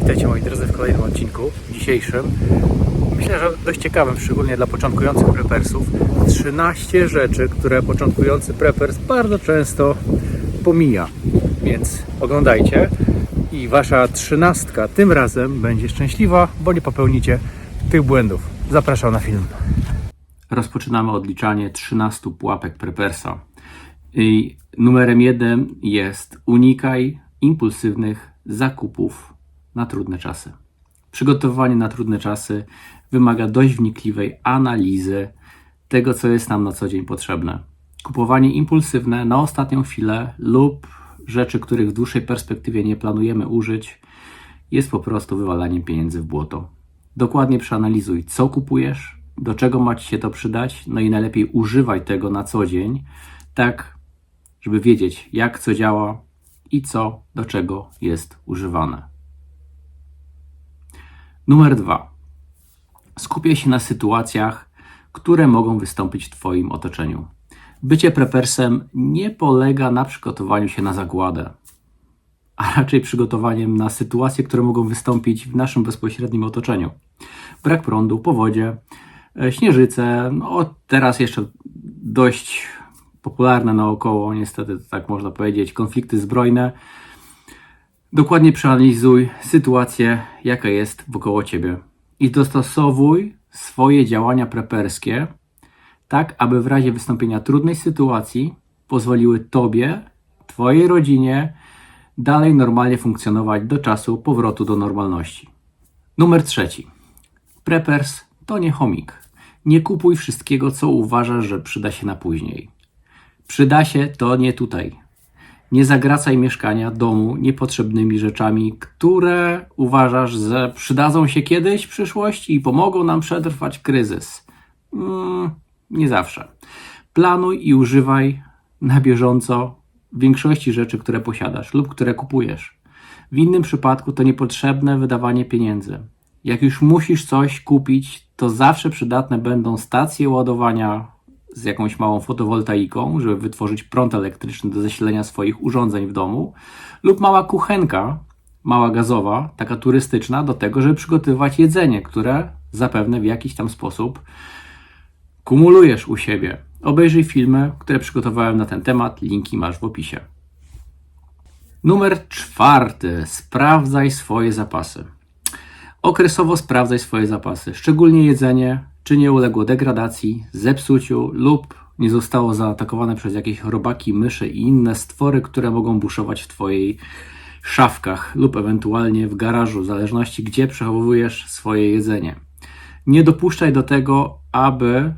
Witajcie moi drodzy w kolejnym odcinku, dzisiejszym. Myślę, że dość ciekawym, szczególnie dla początkujących prepersów. 13 rzeczy, które początkujący prepers bardzo często pomija. Więc oglądajcie i wasza trzynastka tym razem będzie szczęśliwa, bo nie popełnicie tych błędów. Zapraszam na film. Rozpoczynamy odliczanie 13 pułapek prepersa. I numerem jeden jest unikaj impulsywnych zakupów na trudne czasy. Przygotowanie na trudne czasy wymaga dość wnikliwej analizy tego, co jest nam na co dzień potrzebne. Kupowanie impulsywne na ostatnią chwilę lub rzeczy, których w dłuższej perspektywie nie planujemy użyć, jest po prostu wywalaniem pieniędzy w błoto. Dokładnie przeanalizuj, co kupujesz, do czego ma Ci się to przydać, no i najlepiej używaj tego na co dzień, tak żeby wiedzieć, jak co działa i co do czego jest używane. Numer dwa. Skupiaj się na sytuacjach, które mogą wystąpić w Twoim otoczeniu. Bycie prepersem nie polega na przygotowaniu się na zagładę, a raczej przygotowaniem na sytuacje, które mogą wystąpić w naszym bezpośrednim otoczeniu. Brak prądu, powodzie, śnieżyce, no teraz jeszcze dość popularne naokoło, niestety tak można powiedzieć, konflikty zbrojne. Dokładnie przeanalizuj sytuację, jaka jest wokoło ciebie i dostosowuj swoje działania preperskie tak, aby w razie wystąpienia trudnej sytuacji pozwoliły tobie, twojej rodzinie dalej normalnie funkcjonować do czasu powrotu do normalności. Numer trzeci. Preppers to nie chomik. Nie kupuj wszystkiego, co uważasz, że przyda się na później. Przyda się to nie tutaj. Nie zagracaj mieszkania, domu niepotrzebnymi rzeczami, które uważasz, że przydadzą się kiedyś w przyszłości i pomogą nam przetrwać kryzys. Mm, nie zawsze. Planuj i używaj na bieżąco większości rzeczy, które posiadasz lub które kupujesz. W innym przypadku to niepotrzebne wydawanie pieniędzy. Jak już musisz coś kupić, to zawsze przydatne będą stacje ładowania z jakąś małą fotowoltaiką, żeby wytworzyć prąd elektryczny do zasilenia swoich urządzeń w domu, lub mała kuchenka, mała gazowa, taka turystyczna, do tego, żeby przygotowywać jedzenie, które zapewne w jakiś tam sposób kumulujesz u siebie. Obejrzyj filmy, które przygotowałem na ten temat, linki masz w opisie. Numer czwarty. Sprawdzaj swoje zapasy. Okresowo sprawdzaj swoje zapasy, szczególnie jedzenie, czy nie uległo degradacji, zepsuciu lub nie zostało zaatakowane przez jakieś robaki, myszy i inne stwory, które mogą buszować w Twojej szafkach lub ewentualnie w garażu, w zależności gdzie przechowujesz swoje jedzenie. Nie dopuszczaj do tego, aby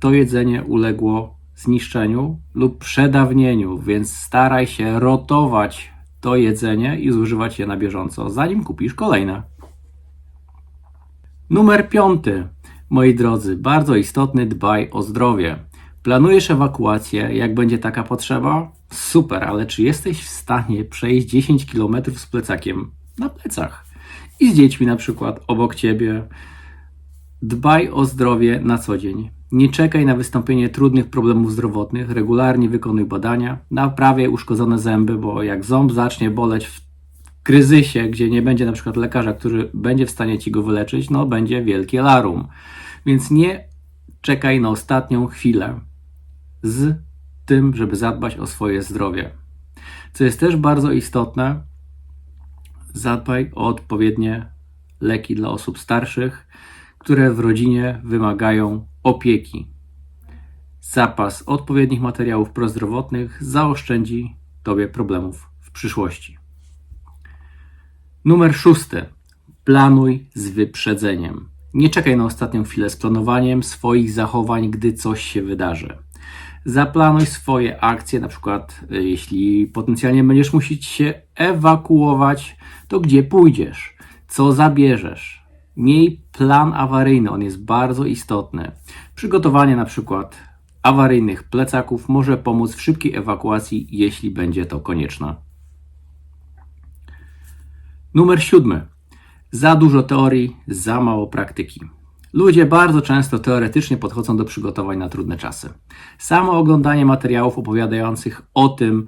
to jedzenie uległo zniszczeniu lub przedawnieniu, więc staraj się rotować to jedzenie i zużywać je na bieżąco, zanim kupisz kolejne. Numer piąty. Moi drodzy, bardzo istotny, dbaj o zdrowie. Planujesz ewakuację, jak będzie taka potrzeba? Super, ale czy jesteś w stanie przejść 10 km z plecakiem na plecach? I z dziećmi na przykład obok ciebie. Dbaj o zdrowie na co dzień. Nie czekaj na wystąpienie trudnych problemów zdrowotnych, regularnie wykonuj badania, naprawiaj uszkodzone zęby, bo jak ząb zacznie boleć w kryzysie, gdzie nie będzie na przykład lekarza, który będzie w stanie ci go wyleczyć, no będzie wielkie larum. Więc nie czekaj na ostatnią chwilę z tym, żeby zadbać o swoje zdrowie. Co jest też bardzo istotne, zadbaj o odpowiednie leki dla osób starszych, które w rodzinie wymagają opieki. Zapas odpowiednich materiałów prozdrowotnych zaoszczędzi Tobie problemów w przyszłości. Numer szósty. Planuj z wyprzedzeniem. Nie czekaj na ostatnią chwilę z planowaniem swoich zachowań, gdy coś się wydarzy. Zaplanuj swoje akcje, na przykład y, jeśli potencjalnie będziesz musieć się ewakuować, to gdzie pójdziesz, co zabierzesz. Miej plan awaryjny, on jest bardzo istotny. Przygotowanie na przykład awaryjnych plecaków może pomóc w szybkiej ewakuacji, jeśli będzie to konieczne. Numer siódmy. Za dużo teorii, za mało praktyki. Ludzie bardzo często teoretycznie podchodzą do przygotowań na trudne czasy. Samo oglądanie materiałów opowiadających o tym,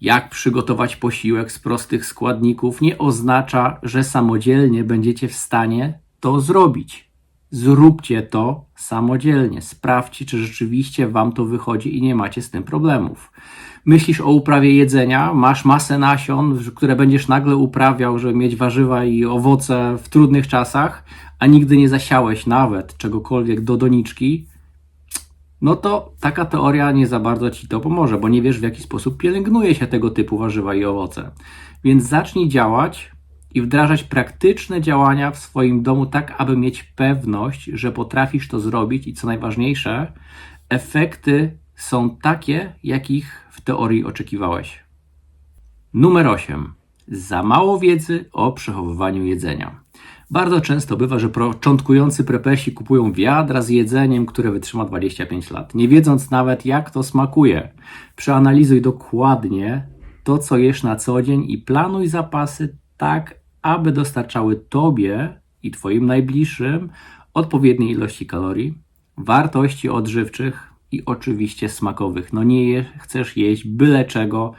jak przygotować posiłek z prostych składników, nie oznacza, że samodzielnie będziecie w stanie to zrobić. Zróbcie to samodzielnie. Sprawdźcie, czy rzeczywiście Wam to wychodzi i nie macie z tym problemów. Myślisz o uprawie jedzenia, masz masę nasion, które będziesz nagle uprawiał, żeby mieć warzywa i owoce w trudnych czasach, a nigdy nie zasiałeś nawet czegokolwiek do doniczki, no to taka teoria nie za bardzo ci to pomoże, bo nie wiesz w jaki sposób pielęgnuje się tego typu warzywa i owoce. Więc zacznij działać i wdrażać praktyczne działania w swoim domu, tak aby mieć pewność, że potrafisz to zrobić i co najważniejsze, efekty są takie, jakich w teorii oczekiwałeś. Numer 8. Za mało wiedzy o przechowywaniu jedzenia. Bardzo często bywa, że początkujący prepersi kupują wiadra z jedzeniem, które wytrzyma 25 lat, nie wiedząc nawet jak to smakuje. Przeanalizuj dokładnie to, co jesz na co dzień i planuj zapasy tak, aby dostarczały Tobie i Twoim najbliższym odpowiedniej ilości kalorii, wartości odżywczych i oczywiście smakowych. No nie je, chcesz jeść byle czego,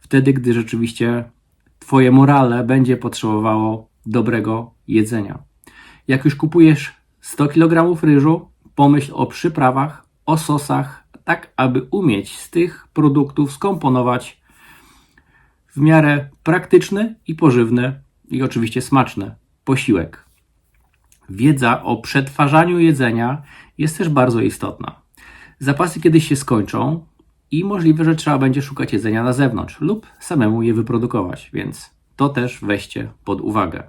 wtedy gdy rzeczywiście Twoje morale będzie potrzebowało dobrego jedzenia. Jak już kupujesz 100 kg ryżu, pomyśl o przyprawach, o sosach, tak aby umieć z tych produktów skomponować w miarę praktyczny i pożywny i oczywiście smaczny posiłek. Wiedza o przetwarzaniu jedzenia jest też bardzo istotna. Zapasy kiedyś się skończą i możliwe, że trzeba będzie szukać jedzenia na zewnątrz lub samemu je wyprodukować, więc to też weźcie pod uwagę.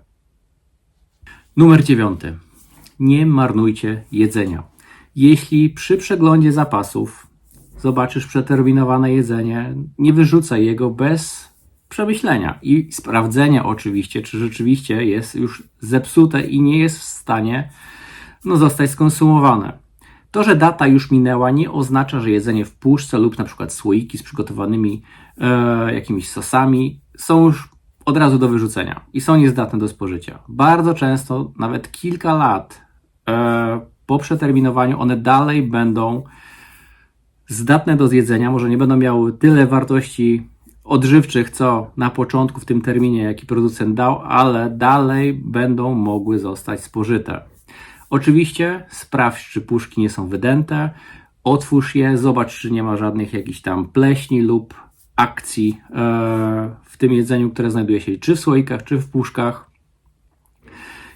Numer dziewiąty. Nie marnujcie jedzenia. Jeśli przy przeglądzie zapasów zobaczysz przeterminowane jedzenie, nie wyrzucaj jego bez przemyślenia i sprawdzenia oczywiście, czy rzeczywiście jest już zepsute i nie jest w stanie no, zostać skonsumowane. To, że data już minęła, nie oznacza, że jedzenie w puszce lub na przykład słoiki z przygotowanymi e, jakimiś sosami są już od razu do wyrzucenia i są niezdatne do spożycia. Bardzo często, nawet kilka lat e, po przeterminowaniu, one dalej będą zdatne do zjedzenia, może nie będą miały tyle wartości odżywczych, co na początku w tym terminie, jaki producent dał, ale dalej będą mogły zostać spożyte. Oczywiście sprawdź, czy puszki nie są wydęte, otwórz je, zobacz, czy nie ma żadnych jakichś tam pleśni lub akcji e, w tym jedzeniu, które znajduje się czy w słoikach, czy w puszkach.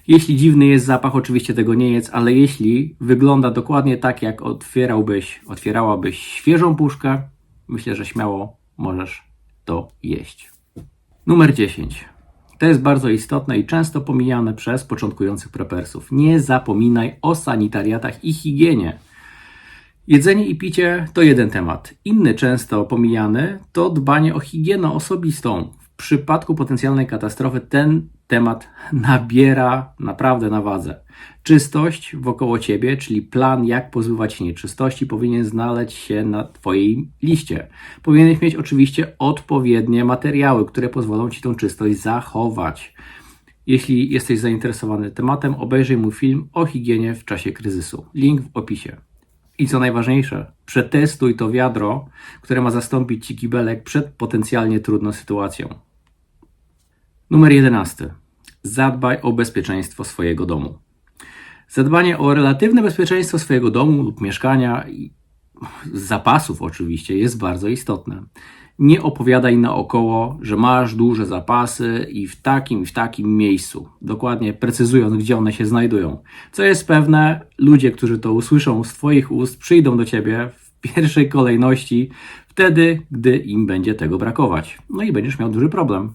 Jeśli dziwny jest zapach, oczywiście tego nie jest, ale jeśli wygląda dokładnie tak, jak otwierałbyś, otwierałabyś świeżą puszkę, myślę, że śmiało możesz to jeść. Numer 10. To jest bardzo istotne i często pomijane przez początkujących prepersów. Nie zapominaj o sanitariatach i higienie. Jedzenie i picie to jeden temat. Inny, często pomijany, to dbanie o higienę osobistą. W przypadku potencjalnej katastrofy ten temat nabiera naprawdę na wadze. Czystość wokoło ciebie, czyli plan, jak pozbywać się nieczystości, powinien znaleźć się na Twojej liście. Powinieneś mieć oczywiście odpowiednie materiały, które pozwolą Ci tą czystość zachować. Jeśli jesteś zainteresowany tematem, obejrzyj mój film o higienie w czasie kryzysu. Link w opisie. I co najważniejsze, przetestuj to wiadro, które ma zastąpić Ci kibelek przed potencjalnie trudną sytuacją. Numer 11. Zadbaj o bezpieczeństwo swojego domu. Zadbanie o relatywne bezpieczeństwo swojego domu lub mieszkania, zapasów oczywiście, jest bardzo istotne. Nie opowiadaj naokoło, że masz duże zapasy i w takim w takim miejscu, dokładnie precyzując, gdzie one się znajdują. Co jest pewne, ludzie, którzy to usłyszą z Twoich ust, przyjdą do Ciebie w pierwszej kolejności wtedy, gdy im będzie tego brakować. No i będziesz miał duży problem.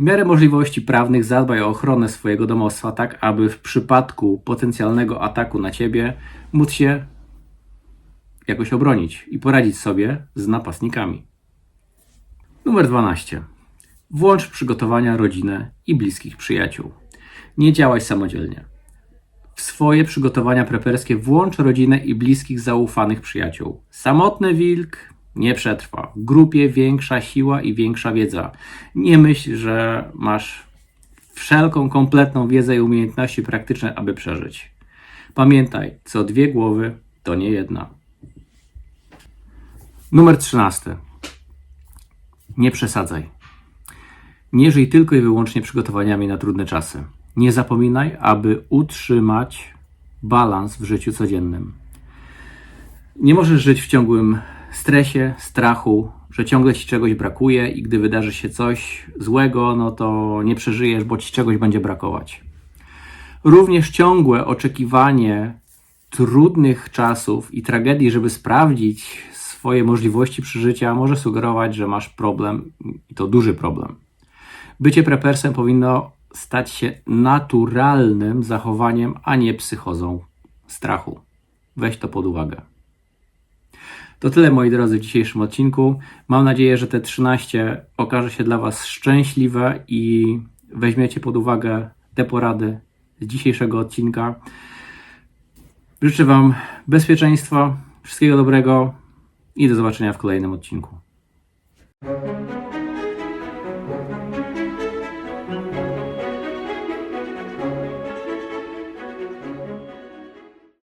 W miarę możliwości prawnych zadbaj o ochronę swojego domostwa, tak aby w przypadku potencjalnego ataku na ciebie móc się jakoś obronić i poradzić sobie z napastnikami. Numer 12. Włącz przygotowania rodzinę i bliskich przyjaciół. Nie działaj samodzielnie. W swoje przygotowania preperskie włącz rodzinę i bliskich zaufanych przyjaciół. Samotny wilk nie przetrwa. W grupie większa siła i większa wiedza. Nie myśl, że masz wszelką kompletną wiedzę i umiejętności praktyczne, aby przeżyć. Pamiętaj, co dwie głowy to nie jedna. Numer 13. Nie przesadzaj. Nie żyj tylko i wyłącznie przygotowaniami na trudne czasy. Nie zapominaj, aby utrzymać balans w życiu codziennym. Nie możesz żyć w ciągłym stresie, strachu, że ciągle ci czegoś brakuje i gdy wydarzy się coś złego, no to nie przeżyjesz, bo ci czegoś będzie brakować. Również ciągłe oczekiwanie trudnych czasów i tragedii, żeby sprawdzić swoje możliwości przeżycia, może sugerować, że masz problem i to duży problem. Bycie prepersem powinno stać się naturalnym zachowaniem, a nie psychozą strachu. Weź to pod uwagę. To tyle, moi drodzy, w dzisiejszym odcinku. Mam nadzieję, że te 13 okaże się dla Was szczęśliwe i weźmiecie pod uwagę te porady z dzisiejszego odcinka. Życzę Wam bezpieczeństwa, wszystkiego dobrego i do zobaczenia w kolejnym odcinku.